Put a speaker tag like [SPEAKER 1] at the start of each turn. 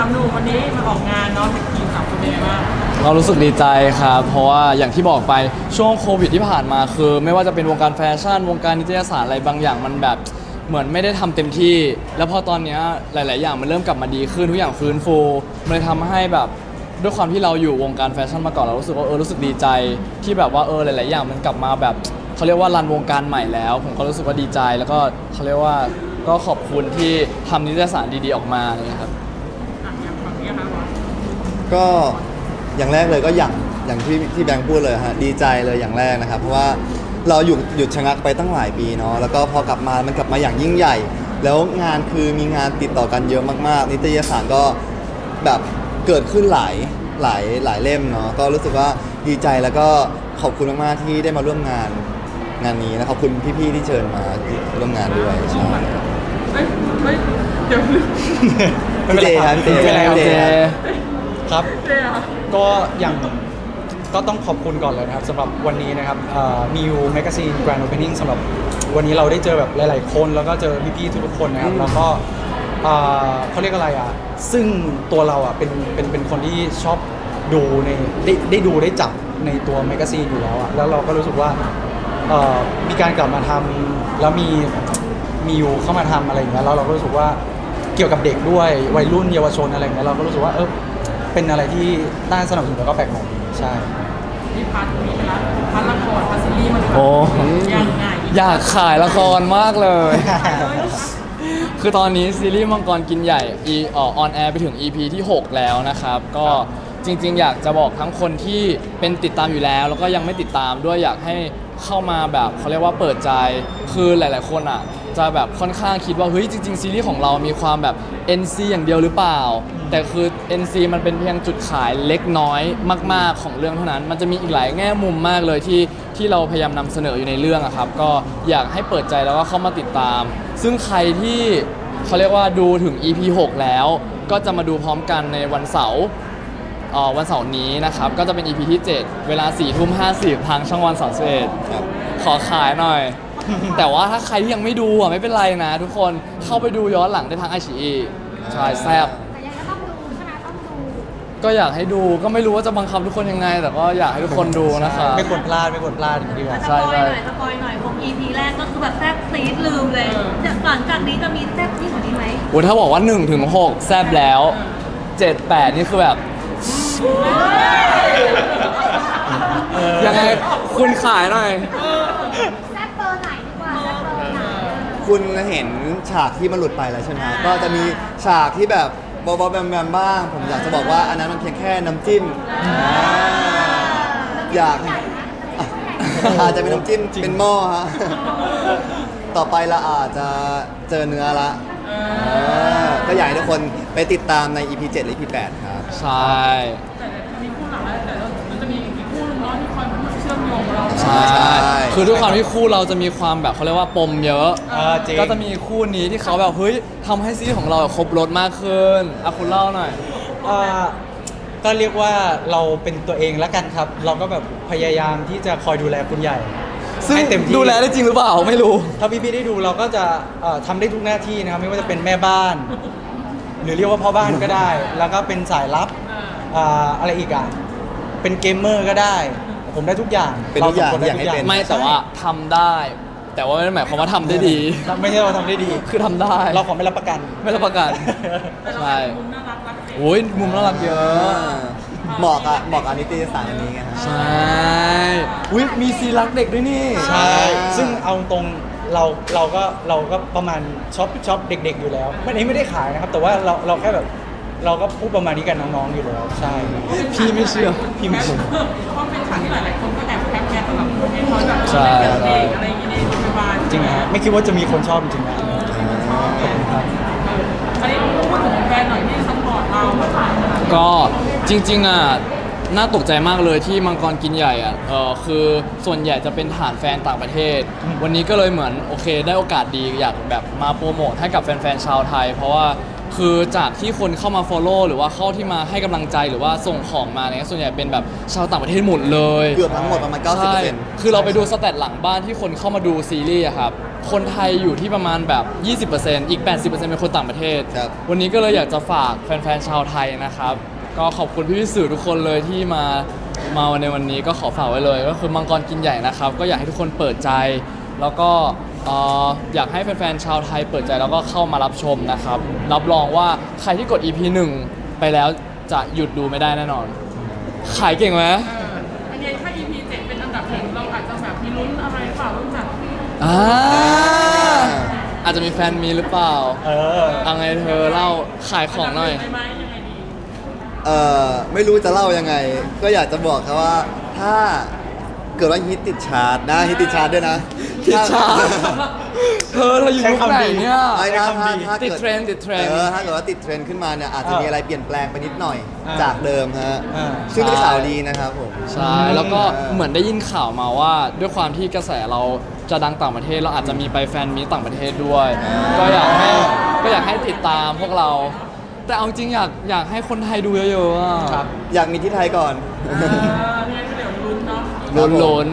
[SPEAKER 1] ามหนุ่มวันนี้มาออกงานเนาะเป็นทีมสามคนเป็นไงบ้าง
[SPEAKER 2] เรารู้สึกดีใจครับ เพราะว่าอย่างที่บอกไปช่วงโควิดที่ผ่านมาคือ ไม่ว่าจะเป็นวงการแฟชั่น วงการนิตยสารอะไรบางอย่างมันแบบเหมือนไม่ได้ทำเต็มที่ แล้วพอตอนนี้หลาย ๆ อย่างมันเริ่มกลับมาดีขึ้นทุกอย่างฟื้นฟูมันเลยทำให้แบบด้วยความที่เราอยู่วงการแฟชั่นมาก่อนเรารู้สึกว่าเออรู้สึกดีใจ ที่แบบว่าเออหลาย ๆ อย่างมันกลับมาแบบเขาเรียกว่ารันวงการใหม่แล้ว ผมก็รู้สึกว่าดีใจ แล้วก็เขาเรียกว่าก็ขอบคุณที่ทำนิตยสารดี ๆ ออกมาอะไรเลยครับะ
[SPEAKER 1] อย่างฝั่งนี้ครับบอส
[SPEAKER 3] ก็อย่างแรกเลยก็อย่างอย่างที่ที่แบงค์พูดเลยฮะดีใจเลยอย่างแรกนะครับ เพราะว่าเราหยุดหยุดชะงักไปตั้งหลายปีเนาะแล้วก็พอกลับมามันกลับมาอย่างยิ่งใหญ่ แล้วงานคือมีงานติดต่อกันเยอะมากๆ นิตยสารก็แบบเกิดขึ้นหลายหลายหลายเล่มเนาะก็รู้สึกว่าดีใจแล้วก็ขอบคุณมากๆที่ได้มาร่วมงานงานนี้และขอบคุณพี่ๆที่เชิญมาร่วมงานด้วยใช่
[SPEAKER 1] เฮ้ยเฮ้ยเดี๋ยว
[SPEAKER 3] พี่เจครับพี่เจ
[SPEAKER 2] เจ
[SPEAKER 3] พี่เจครับ
[SPEAKER 4] ครับ
[SPEAKER 1] เจ๊อะ
[SPEAKER 4] ก็อย่างก็ต้องขอบคุณก่อนเลยนะครับสำหรับวันนี้นะครับมิวแมกซีนแกรนด์โอเพนนิ่งสำหรับวันนี้เราได้เจอแบบหลาย ๆ คน แล้วก็เจอพี่ๆทุกๆคนนะครับ แล้วก็เอ่อเขาเรียกอะไรอะ ซึ่งตัวเราอะเป็นเป็นเป็นคนที่ชอบดูในได้ได้ดูได้จับในตัวแมกซีนอยู่แล้วอะ แล้วเราก็รู้สึกว่าเอ่อมีการกลับมาทำแล้วมีมิวเข้ามาทำอะไรอย่างเงี้ยแล้วเราก็รู้สึกว่าเกี่ยวกับเด็กด้วยวัยรุ่นเยาวชนอะไรอย่างเงี้ยเราก็รู้สึกว่าเออเป็นอะไรที่น่าสนับสนุนแล้วก็แปลกใหม่ใช่
[SPEAKER 1] นี่พัดมีไปละพัดละครพัดซีรีส์มัน
[SPEAKER 2] โอ้
[SPEAKER 1] ยังไง
[SPEAKER 2] อยากขายละครมากเลย คือตอนนี้ซีรีส์มังกรกินใหญ่อีออนแอร์ไปถึง EP ที่ 6 แล้วนะครับ ก็จริง ๆ อยากจะบอกทั้งคนที่เป็นติดตามอยู่แล้ว แล้วก็ยังไม่ติดตามด้วยอยากให้เข้ามาแบบเขาเรียกว่าเปิดใจ คือหลาย ๆ คนอะ จะแบบค่อนข้างคิดว่าเฮ้ยจริง ๆ ซีรีส์ของเรามีความแบบ NC อย่างเดียวหรือเปล่า แต่คือ NC มันเป็นเพียงจุดขายเล็กน้อยมาก ๆ ของเรื่องเท่านั้น มันจะมีอีกหลายแง่มุมมากเลยที่ที่เราพยายามนำเสนออยู่ในเรื่องอะครับ ก็อยากให้เปิดใจแล้วก็เข้ามาติดตาม ซึ่งใครที่เขาเรียกว่าดูถึง EP 6 แล้ว ก็จะมาดูพร้อมกันในวันเสาร์ เอ่อวันเสาร์นี้นะครับ ก็จะเป็น EP ที่ 7 เวลา4ทุ่ม50ทางช่องวัน31
[SPEAKER 3] ครับ
[SPEAKER 2] ขอขายหน่อย แต่ว่าถ้าใครที่ยังไม่ดูอะไม่เป็นไรนะ ทุกคนเข้าไปดูย้อนหลังได้ทางไอชีใช่แซบ
[SPEAKER 5] แต่ยังก็ต้องดูใช่ไหมต้องดู
[SPEAKER 2] ก็อยากให้ดูก็ไม่รู้ว่าจะบังคับทุกคนยังไง แต่ก็อยากให้ทุกคนดูนะครับ
[SPEAKER 4] ไม่ควรพลาดไม่ควรพลาดอย่างที่ว่า
[SPEAKER 5] ส
[SPEAKER 2] ใช่
[SPEAKER 5] ปอย
[SPEAKER 2] ใช่
[SPEAKER 5] หน่อยสปอยหน่อยผม EP แรกก็คือแบบแซ่บซีดลืมเลยจะหลังจากนี้จะมีแซ่บยิ่งกว่านี้ไหม
[SPEAKER 2] โอ้ถ้าบอกว่า1ถึง6แซบแล้ว 7 8 นี่คือแบบ ยังไงคุณขายหน่อย
[SPEAKER 5] แซ่บเบ อร์ไหนดีกว่าแซ่บเบอร์ไหน
[SPEAKER 3] คุณเห็นฉากที่มันหลุดไปแล้วใช่ไหมก็จะมีฉากที่แบบบอบแบมแบมบ้าง ผมอยากจะบอกว่าอันนั้นมันเพียงแค่น้ำจิ้มอยากให้อะอาจจะเป็นน้ำจิ้มเป็นหม้อฮะต่อไปเราอาจจะเจอเนื้อละเออก็อยากให้ทุกคนไปติดตามใน EP 7 และ EP 8 ครับ
[SPEAKER 2] ใช่
[SPEAKER 1] แต่ คือ
[SPEAKER 2] ด้วยความที่คู่เราจะมีความแบบเขาเรียกว่าปมเยอะ
[SPEAKER 4] เออจริง
[SPEAKER 2] ก็จะมีคู่นี้ที่เขาแบบเฮ้ยทำให้ซีรีส์ของเราครบรถมากขึ้นอะคุณเล่าหน่อย
[SPEAKER 4] เอ่อก็เรียกว่าเราเป็นตัวเองแล้วกันครับ เราก็แบบพยายามที่จะคอยดูแลคุณใหญ่
[SPEAKER 2] ซึ่ง
[SPEAKER 4] ให้เต็มที่
[SPEAKER 2] ดูแลได้จริงหรือเปล่าไม่รู้
[SPEAKER 4] ถ้าพี่ๆได้ดูเราก็จะเอ่อทำได้ทุกหน้าที่นะครับ ไม่ว่าจะเป็นแม่บ้าน หรือเรียกว่าพ่อบ้านก็ได้ แล้วก็เป็นสายลับอ่าอะไรอีกอะ เป็นเกมเมอร์ก็ได้ ผมได้ทุกอย่าง
[SPEAKER 3] เป็นทุกอย่าง
[SPEAKER 4] รสคนได้
[SPEAKER 3] อยากให้เป็น
[SPEAKER 2] ไม่แต่ว่าทำได้ แต่ว่าไม่ได้หมายความว่าทำได้ดี
[SPEAKER 4] ใช่ไม่ใช่ว่าทำได้ดี
[SPEAKER 2] คือทำได้
[SPEAKER 4] เราขอไม่รับประกัน
[SPEAKER 2] ไม่รับประกัน
[SPEAKER 1] แต่เรา
[SPEAKER 2] ใช่
[SPEAKER 1] เป็นมุมน่ารักรักเด็ก
[SPEAKER 2] โอ้ยมุมน่ารักเยอะ
[SPEAKER 3] เหมาะกับเหมาะกับนิตยสารอันนี้ไงฮะ
[SPEAKER 2] ใช่อุ้ยมีซีรักเด็กด้วยนี่
[SPEAKER 4] ใช่ ซึ่งเอาตรงเราเราก็เราก็ประมาณช็อปช็อปเด็ก ๆ อยู่แล้วไม่ได้ไม่ได้ขายนะครับ แต่ว่าเราเราแค่แบบ เราก็พูดประมาณนี้กันน้องๆอยู่แล้วใช่
[SPEAKER 2] พี่ไม่เชื่อ
[SPEAKER 4] พี่ไม่เชื่อ
[SPEAKER 1] เพราะเป็นฉากที่หลายๆคนก็แอบแคปแคปสำหรับคนที่เขาแบบ
[SPEAKER 2] ใช่
[SPEAKER 1] เล่นกับเด็กอะไรอย่างเงี้ยในโรงพยาบาล
[SPEAKER 4] จริงนะฮะไม่คิดว่าจะมีคนชอบจริงๆนะขอบคุณครับ
[SPEAKER 1] อันนี้พูดถึงแฟนหน่อยที่ซัพพอร์ตเราเมื่อถ่ายขนาดนี้
[SPEAKER 2] ก็จริงๆอะน่าตกใจมากเลยที่มังกรกินใหญ่อะเออคือส่วนใหญ่จะเป็นฐานแฟนต่างประเทศ
[SPEAKER 4] อืม
[SPEAKER 2] วันนี้ก็เลยเหมือนโอเค ได้โอกาสดีอยากแบบมาโปรโมทให้กับแฟนๆชาวไทย เพราะว่า คือจากที่คนเข้ามา follow หรือว่าเข้าที่มาให้กำลังใจหรือว่าส่งของมาเนี่ยส่วนใหญ่เป็นแบบชาวต่างประเทศหมดเลย
[SPEAKER 3] เกือบทั้งหมดประมาณ
[SPEAKER 2] ใช่
[SPEAKER 3] 90%
[SPEAKER 2] คือเราไปดูสแตทหลังบ้านที่คนเข้ามาดูซีรีส์อะครับ คนไทยอยู่ที่ประมาณแบบ 20%อีก 80%เป็นคนต่างประเทศ
[SPEAKER 3] ครับ
[SPEAKER 2] วันนี้ก็เลยอยากจะฝากแฟนๆชาวไทยนะครับ ก็ขอบคุณพี่ๆสื่อทุกคนเลยที่มามาในวันนี้ก็ขอฝากไว้เลย ก็คือมังกรกินใหญ่นะครับ ก็อยากให้ทุกคนเปิดใจ แล้วก็ เอ่ออยากให้แฟนๆชาวไทยเปิดใจแล้วก็เข้ามารับชมนะครับ รับรองว่าใครที่กด EP 1 ไปแล้วจะหยุดดูไม่ได้แน่นอน ขายเก่งไหม
[SPEAKER 1] เอออันนี้ถ้า EP 7เป็นอันดับหนึ่งเราอาจจะแบบมีลุ้นอะไรเปล่าลุ้นแบบ
[SPEAKER 2] อ่าอาจจะมีแฟนมีหรือเปล่า
[SPEAKER 4] เออ
[SPEAKER 2] เอาไงเธอเล่าขายของหน่อย
[SPEAKER 1] ได้ไหมยังไงดี
[SPEAKER 3] เอ่อไม่รู้จะเล่ายังไง ก็อยากจะบอกครับว่า ถ้า เกิดว่าฮิตติดชาร์ตนะฮิตติดชาร์ตด้วยนะ
[SPEAKER 2] ติดชาร์ตเธอเราอยู่ยุคไหนเนี่ย
[SPEAKER 3] ไอ้นะถ้าถ้า
[SPEAKER 2] ติด
[SPEAKER 3] กิ
[SPEAKER 2] เทรนด์ติดเทรนด์
[SPEAKER 3] เออถ้าเกิดว่าติดเทรนด์ขึ้นมาเนี่ยอาจจะมีอะไรเปลี่ยนแปลงไปนิดหน่อย
[SPEAKER 4] อ่า
[SPEAKER 3] จากเดิมฮะ
[SPEAKER 4] อ่า
[SPEAKER 3] ซึ่งเป็นข่าวดีนะครับผม
[SPEAKER 2] ใช่แล้วก็เหมือนได้ยินข่าวมาว่าด้วยความที่กระแสเราจะดังต่างประเทศเราอาจจะมีไปแฟนมีตต่างประเทศด้วย ก็อยากให้ก็อยากให้ติดตามพวกเรา แต่เอาจริงอยากอยากให้คนไทยดูเยอะๆอะ
[SPEAKER 4] ครับ
[SPEAKER 3] อยากมีที่ไทยก่อน
[SPEAKER 1] ลุ้น